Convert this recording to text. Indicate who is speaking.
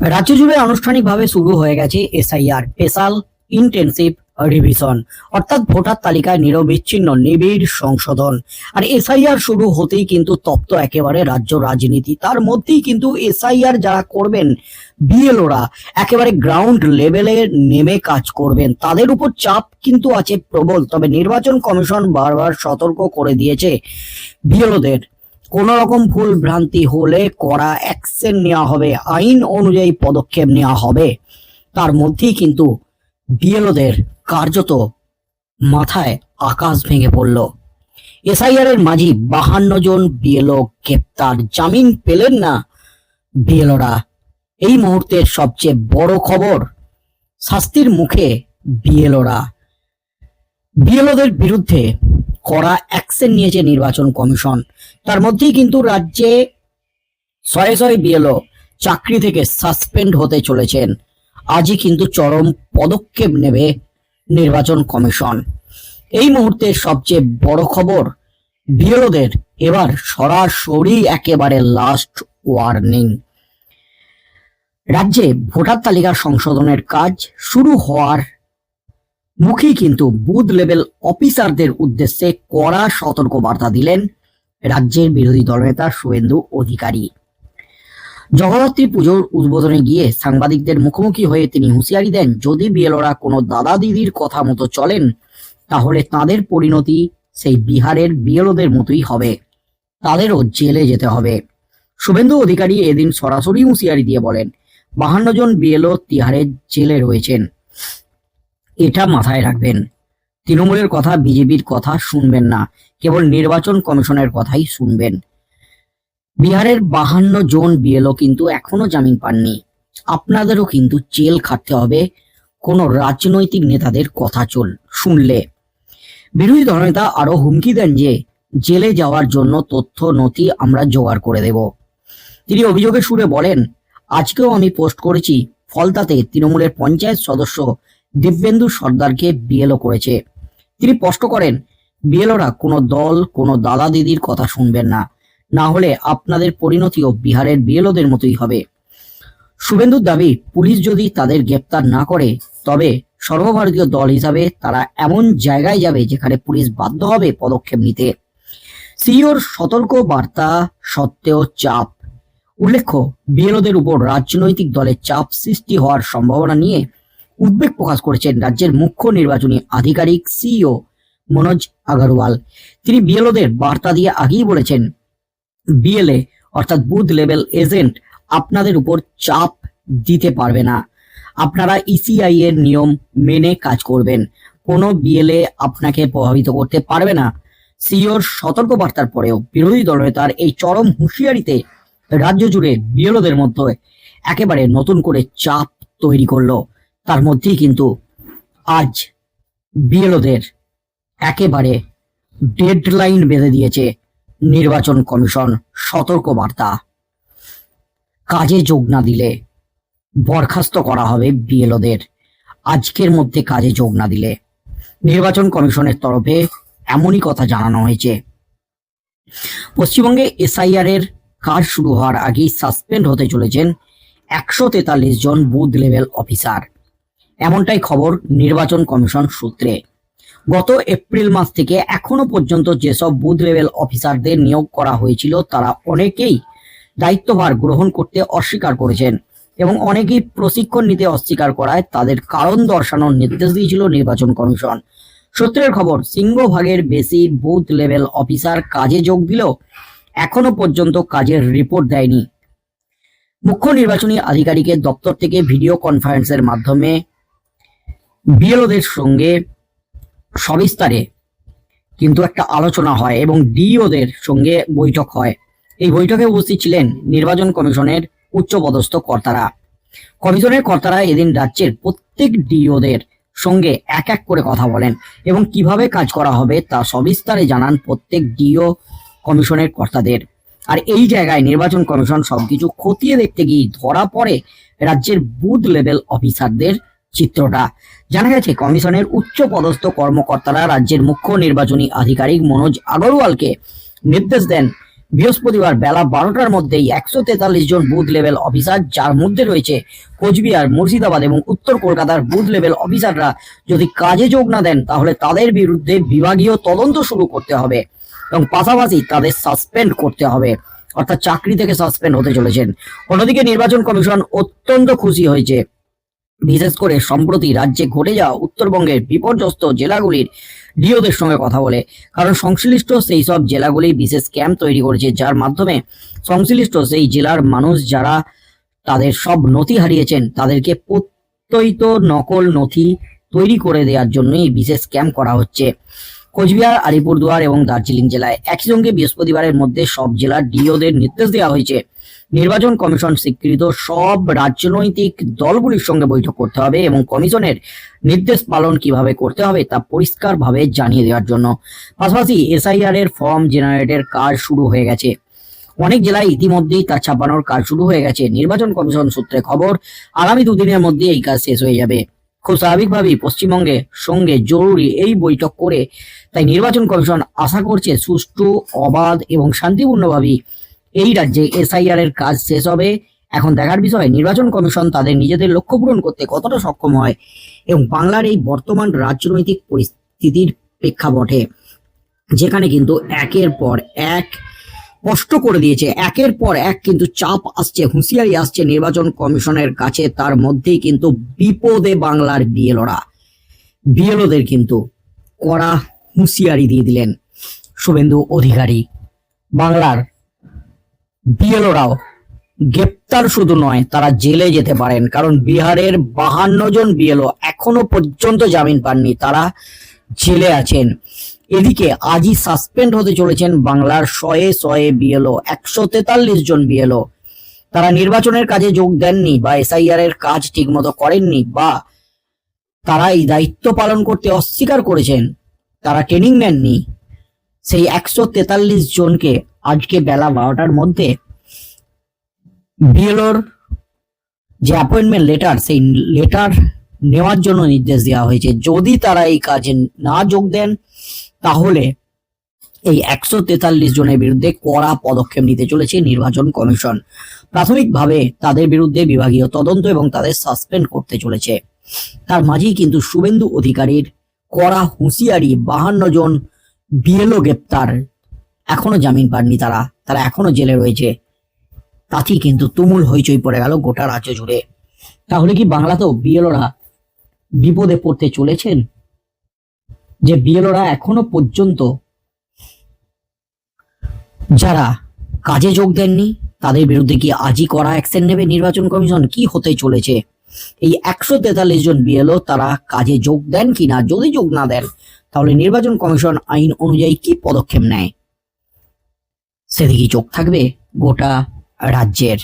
Speaker 1: রাজ্য জুড়ে আনুষ্ঠানিকভাবে শুরু হয়ে গেছে এসআইআর, স্পেশাল ইন্টেন্সিভ রিভিশন। অর্থাৎ ভোটার তালিকায় নিরবিচ্ছিন্ন নিবিড় সংশোধন। আর এসআইআর শুরু হতেই কিন্তু তপ্ত একেবারে রাজ্য রাজনীতি। তার মধ্যেই কিন্তু এসআইআর যারা করবেন, বিএলওরা একেবারে গ্রাউন্ড লেভেলে নেমে কাজ করবেন। তাদের উপর চাপ কিন্তু আছে প্রবল। তবে নির্বাচন কমিশন বারবার সতর্ক করে দিয়েছে বিএলওদের। কোন রকম ভুল ভ্রান্তি হলে কড়া অ্যাকশন নেওয়া হবে, আইন অনুযায়ী পদক্ষেপ নেওয়া হবে। তার মধ্যেই কিন্তু বিএলওদের কার্যত মাথায় আকাশ ভেঙে পড়ল। এসআইআর এর মাঝি বাহান্ন জন বিএলও গ্রেপ্তার। জামিন পেলেন না বিএলওরা। এই মুহূর্তের সবচেয়ে বড় খবর, শাস্তির মুখে বিএলওরা। বিএলওদের বিরুদ্ধে কড়া অ্যাকশন নিয়েছে নির্বাচন কমিশন। তার মধ্যেই কিন্তু রাজ্যে শয়ে শয়ে বিএলও চাকরি থেকে সাসপেন্ড হতে চলেছেন। আজই কিন্তু চরম পদক্ষেপ নেবে নির্বাচন কমিশন। এই মুহূর্তে সবচেয়ে বড় খবর, বিএলওদের এবার সরাসরি একেবারে লাস্ট ওয়ার্নিং রাজ্যে ভোটার তালিকা সংশোধনের কাজ শুরু হওয়ার মুখেই কিন্তু বুথ লেভেল অফিসারদের উদ্দেশ্যে কড়া সতর্ক বার্তা দিলেন রাজ্যের বিরোধী দলনেতা শুভেন্দু অধিকারী। জগদ্ধাত্রী পুজোর উদ্বোধনে গিয়ে সাংবাদিকদের মুখোমুখি হয়ে তিনি হুঁশিয়ারি দেন, যদি বিএলওরা কোনো দাদা দিদির কথা মতো চলেন, তাহলে তাদের পরিণতি সেই বিহারের বিএলওদের মতোই হবে। তাদেরও জেলে যেতে হবে। শুভেন্দু অধিকারী এদিন সরাসরি হুঁশিয়ারি দিয়ে বলেন, বাহান্ন জন বিএলও তিহারের জেলে রয়েছেন। এটা মাথায় রাখবেন। তৃণমূলের কথা, বিজেপির কথা শুনবেন না। কেবল নির্বাচন কমিশনের কথাই শুনবেন। বিহারের বাহান্ন জন বিএলও কিন্তু এখনও জামিন পাননি। আপনাদেরও কিন্তু জেল খাটতে হবে। কোনো রাজনৈতিক নেতাদের কথা চল, শুনলে। বিরোধী দলনেতা আরও হুমকি দেন যে, জেলে যাওয়ার জন্য তথ্য, নথি আমরা জোগাড় করে দেব। তিনি অভিযোগের সুরে বলেন, আজকেও আমি পোস্ট করেছি, ফলতাতে তৃণমূলের পঞ্চায়েত সদস্য দিব্যেন্দু সর্দারকে বিএলও করেছে। তিনি স্পষ্ট করেন, বিএলওরা কোনো দল, কোনো দাদা দিদির কথা শুনবেন না। না হলে আপনাদের পরিণতিও বিহারের বিএলওদের মতোই হবে। শুভেন্দুর দাবি, পুলিশ যদি তাদের গ্রেপ্তার না করে, তবে সর্বভারতীয় দল হিসাবে তারা এমন জায়গায় যাবে যেখানে পুলিশ বাধ্য হবে পদক্ষেপ নিতে। সিইওর সতর্ক বার্তা সত্ত্বেও চাপ। উল্লেখ্য, বিএলওদের উপর রাজনৈতিক দলের চাপ সৃষ্টি হওয়ার সম্ভাবনা নিয়ে উদ্বেগ প্রকাশ করেছেন রাজ্যের মুখ্য নির্বাচনী আধিকারিক সিইও মনোজ আগরওয়াল। তিনি বিএলওদের বার্তা দিয়ে আগেই বলেছেন, বিএলএ অর্থাৎ বুথ লেভেল এজেন্ট আপনাদের উপর চাপ দিতে পারবে না। আপনারা ইসিআই এর নিয়ম মেনে কাজ করবেন। কোনো বিএলএ আপনাকে প্রভাবিত করতে পারবে না। সিওর সতর্ক বার্তার পরেও বিরোধী দলনেতার এই চরম হুঁশিয়ারিতে রাজ্য জুড়ে বিএলওদের মধ্যে একেবারে নতুন করে চাপ তৈরি করল। তার মধ্যেই কিন্তু আজ বিএলওদের একেবারে ডেডলাইন বেঁধে দিয়েছে নির্বাচন কমিশন সতর্ক বার্তা কাজে যোগ না দিলে বরখাস্ত করা হবে বিএলওদের। আজকের মধ্যে কাজে যোগ না দিলে নির্বাচন কমিশনের তরফে এমনই কথা জানানো হয়েছে। পশ্চিমবঙ্গে এসআইআর এর কাজ শুরু হওয়ার আগেই সাসপেন্ড হতে চলেছেন একশো তেতাল্লিশ জন বুথ লেভেল অফিসার এমনটাই খবর নির্বাচন কমিশন সূত্রে। গত এপ্রিল মাস থেকে এখনও পর্যন্ত যেসব বুথ লেভেল অফিসারদের নিয়োগ করা হয়েছিল, তারা অনেকেই দায়িত্বভার গ্রহণ করতে অস্বীকার করেছেন এবং অনেকেই প্রশিক্ষণ নিতে অস্বীকার করায় তাদের কারণ দর্শানোর নির্দেশ দিয়েছিল নির্বাচন কমিশন। সূত্রের খবর, সিংহভাগের বেশি বুথ লেভেল অফিসার কাজে যোগ দিলেও এখনও পর্যন্ত কাজের রিপোর্ট দেয়নি। মুখ্য নির্বাচনী আধিকারিকের দপ্তর থেকে ভিডিও কনফারেন্সের মাধ্যমে বিএলওদের সঙ্গে সবিস্তারে কিন্তু একটা আলোচনা হয় এবং ডিওদের সঙ্গে বৈঠক হয়। এই বৈঠকে উপস্থিত ছিলেন নির্বাচন কমিশনের উচ্চপদস্থ কর্তারা। কমিশনের কর্তারা এদিন রাজ্যের প্রত্যেক ডিওদের সঙ্গে এক এক করে কথা বলেন এবং কীভাবে কাজ করা হবে তা সবিস্তারে জানান প্রত্যেক ডিও কমিশনের কর্তাদের। আর এই জায়গায় নির্বাচন কমিশন সবকিছু খতিয়ে দেখতে গিয়ে ধরা পড়ে রাজ্যের বুথ লেভেল অফিসারদের চিত্রটা। জানা গেছে, কমিশনের উচ্চ পদস্থ কর্মকর্তারা রাজ্যের মুখ্য নির্বাচনী আধিকারিক মনোজ আগরওয়ালকে নির্দেশ দেন, বৃহস্পতিবার বেলা বারোটার মধ্যেই একশো তেতাল্লিশ জন বুথ লেভেল অফিসার, যার মধ্যে রয়েছে কোচবিহার, মুর্শিদাবাদ এবং উত্তর কলকাতার বুথ লেভেল অফিসাররা, যদি কাজে যোগ না দেন, তাহলে তাদের বিরুদ্ধে বিভাগীয় তদন্ত শুরু করতে হবে এবং পাশাপাশি তাদের সাসপেন্ড করতে হবে, অর্থাৎ চাকরি থেকে সাসপেন্ড হতে চলেছেন। অন্যদিকে নির্বাচন কমিশন অত্যন্ত খুশি হয়েছে। বিশেষ করে সম্প্রতি রাজ্যে ঘটে যাওয়া উত্তরবঙ্গের বিপর্যস্ত জেলাগুলির ডিওদের সঙ্গে কথা বলে। কারণ সংশ্লিষ্ট সেই সব জেলাগুলি বিশেষ ক্যাম্প তৈরি করেছে, যার মাধ্যমে সংশ্লিষ্ট সেই জেলার মানুষ যারা তাদের সব নথি হারিয়েছেন, তাদেরকে প্রত্যয়িত নকল নথি তৈরি করে দেওয়ার জন্যই বিশেষ ক্যাম্প করা হচ্ছে। কোচবিহার, আলিপুরদুয়ার এবং দার্জিলিং জেলায় একই সঙ্গে বৃহস্পতিবারের মধ্যে সব জেলার ডিওদের নির্দেশ দেওয়া হয়েছে। নির্বাচন কমিশন স্বীকৃত সব রাজনৈতিক দলগুলির সঙ্গে বৈঠক করতে হবে এবং কমিশনের নির্দেশ পালন কীভাবে করতে হবে তা পরিষ্কারভাবে জানিয়ে দেওয়ার জন্য। পাশাপাশি এসআইআর এর ফর্ম জেনারেটের কাজ শুরু হয়ে গেছে। অনেক জেলায় ইতিমধ্যেই তা ছাপানোর কাজ শুরু হয়ে গেছে। নির্বাচন কমিশন সূত্রে খবর, আগামী দুদিনের মধ্যে এই কাজ শেষ হয়ে যাবে। খুব স্বাভাবিকভাবেই পশ্চিমবঙ্গে সঙ্গে জরুরি এই বৈঠক করে তাই নির্বাচন কমিশন আশা করছে সুষ্ঠু, অবাধ এবং শান্তিপূর্ণভাবেই এই রাজ্যে এসআইআর এর কাজ শেষ হবে। এখন দেখার বিষয়, নির্বাচন কমিশন তাদের নিজেদের লক্ষ্য পূরণ করতে কতটা সক্ষম হয় এবং বাংলার এই বর্তমান রাজনৈতিক পরিস্থিতির প্রেক্ষাপটে, যেখানে কিন্তু একের পর এক স্পষ্ট করে দিয়েছে, একের পর এক কিন্তু চাপ আসছে, হুঁশিয়ারি আসছে নির্বাচন কমিশনের কাছে, তার মধ্যেই কিন্তু বিপদে বাংলার বিএলওরা বিএলওদের কিন্তু কড়া হুঁশিয়ারি দিয়ে দিলেন শুভেন্দু অধিকারী। বাংলার বিএলওরাও গ্রেপ্তার শুধু নয়, তারা জেলে যেতে পারেন, কারণ বিহারের বাহান্ন জন বিএলও এখনও পর্যন্ত জামিন পাননি, তারা জেলে আছেন। এদিকে আজই সাসপেন্ড হতে চলেছেন বাংলার শয়ে শয়ে বিএলও। একশো তেতাল্লিশ জন বিএলও। তারা নির্বাচনের কাজে যোগ দেননি বা এসআইআর এর কাজ ঠিকমতো করেননি বা তারা এই দায়িত্ব পালন করতে অস্বীকার করেছেন। তারা ট্রেনিং নেননি। সেই একশো তেতাল্লিশ জনকে আজকে বেলা বারোটার মধ্যে বিএলওর যে অ্যাপয়েন্টমেন্ট লেটার সেই লেটার নেওয়ার জন্য নির্দেশ দেওয়া হয়েছে। যদি তারা এই কাজে না যোগ দেন তাহলে এই একশো তেতাল্লিশ জনের বিরুদ্ধে কড়া পদক্ষেপ নিতে চলেছে নির্বাচন কমিশন। প্রাথমিকভাবে তাদের বিরুদ্ধে বিভাগীয় তদন্ত এবং তাদের সাসপেন্ড করতে চলেছে। তার মাঝেই কিন্তু শুভেন্দু অধিকারীর কড়া হুঁশিয়ারি বাহান্ন জন বিএলও গ্রেপ্তার। এখনও জামিন পাননি তারা। তারা এখনও জেলে রয়েছে। তাতেই কিন্তু তুমুল হইচই পড়ে গেল গোটা রাজ্য জুড়ে। তাহলে কি বাংলাতেও বিএলওরা বিপদে পড়তে চলেছেন? যে বিএলওরা এখনও পর্যন্ত যারা কাজে যোগ দেননি, তাদের বিরুদ্ধে কি আজই করা অ্যাকশন নেবে নির্বাচন কমিশন? কি হতে চলেছে? এই একশো তেতাল্লিশ জন বিএলও তারা কাজে যোগ দেন কিনা যদি যোগ না দেন, তাহলে নির্বাচন কমিশন আইন অনুযায়ী কি পদক্ষেপ নেয়? সেদিকেই চোখ থাকবে গোটা রাজ্যের।